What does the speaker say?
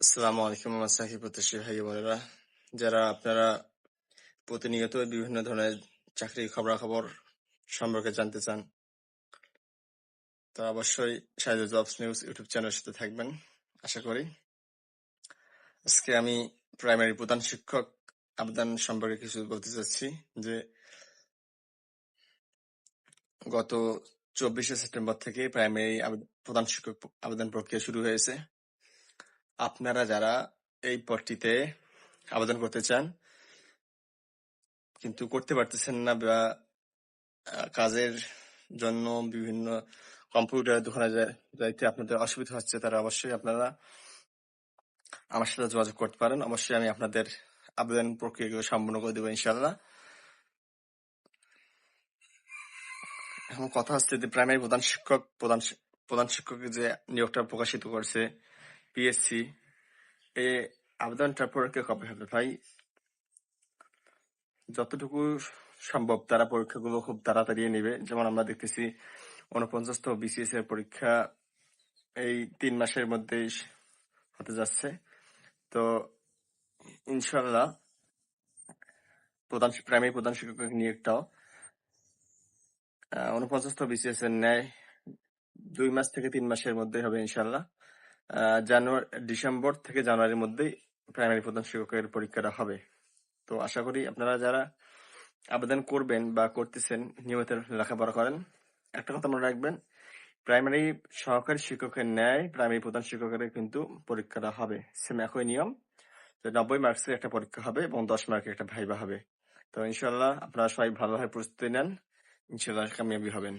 আসসালামু আলাইকুম আমার প্রত্যাশী ভাই বোনেরা। যারা আপনারা প্রতিনিয়ত বিভিন্ন ধরনের চাকরি খবরাখবর সম্পর্কে জানতে চান তারা অবশ্যই সাইদ জবস নিউজ ইউটিউব চ্যানেলের সাথে থাকবেন, আশা করি। আজকে আমি প্রাইমারি প্রধান শিক্ষক আবেদন সম্পর্কে কিছু বলতে চাচ্ছি, যে গত চব্বিশে সেপ্টেম্বর থেকে প্রাইমারি প্রধান শিক্ষক আবেদন প্রক্রিয়া শুরু হয়েছে। আপনারা যারা এই পদটিতে আবেদন করতে চান, কিন্তু করতে পারতেছেন না বা কাজের জন্য বিভিন্ন কম্পিউটার দোকানে যাইতে আপনাদের অসুবিধা হচ্ছে, তারা অবশ্যই আপনারা আমার সাথে যোগাযোগ করতে পারেন। অবশ্যই আমি আপনাদের আবেদন প্রক্রিয়াগুলো সম্পূর্ণ করে দেবো ইনশাল্লাহ এখন কথা হচ্ছে যে প্রাইমারি প্রধান শিক্ষক, প্রধান প্রধান শিক্ষকের যে নিয়োগটা প্রকাশিত করছে পিএসসি, এ আবেদনটা পরীক্ষা কবে হবে ভাই? যতটুকু সম্ভব তারা পরীক্ষাগুলো খুব তাড়াতাড়ি নেবে। যেমন আমরা দেখতেছি উনপঞ্চাশতম বিসিএস এর পরীক্ষা এই তিন মাসের মধ্যেই হতে যাচ্ছে। তো ইনশাল্লাহ প্রধান প্রাইমারি প্রধান শিক্ষকের নিয়োগটাও উনপঞ্চাশতম বিসিএস এর ন্যায় দুই মাস থেকে তিন মাসের মধ্যে হবে ইনশাল্লাহ জানুয়ারি, ডিসেম্বর থেকে জানুয়ারির মধ্যেই প্রাইমারি প্রধান শিক্ষকের পরীক্ষাটা হবে। তো আশা করি আপনারা যারা আবেদন করবেন বা করতেছেন, নিয়মিত লেখাপড়া করেন, একটা কথা মনে রাখবেন প্রাইমারি সহকারী শিক্ষকের ন্যায় প্রাইমারি প্রধান শিক্ষকের কিন্তু পরীক্ষাটা হবে। সেম একই নিয়ম নব্বই মার্কসের একটা পরীক্ষা হবে এবং দশ মার্কের একটা ভাইবা হবে। তো ইনশাল্লাহ আপনারা সবাই ভালোভাবে প্রস্তুতি নেন ইনশাল্লাহ কামিয়াবি হবেন।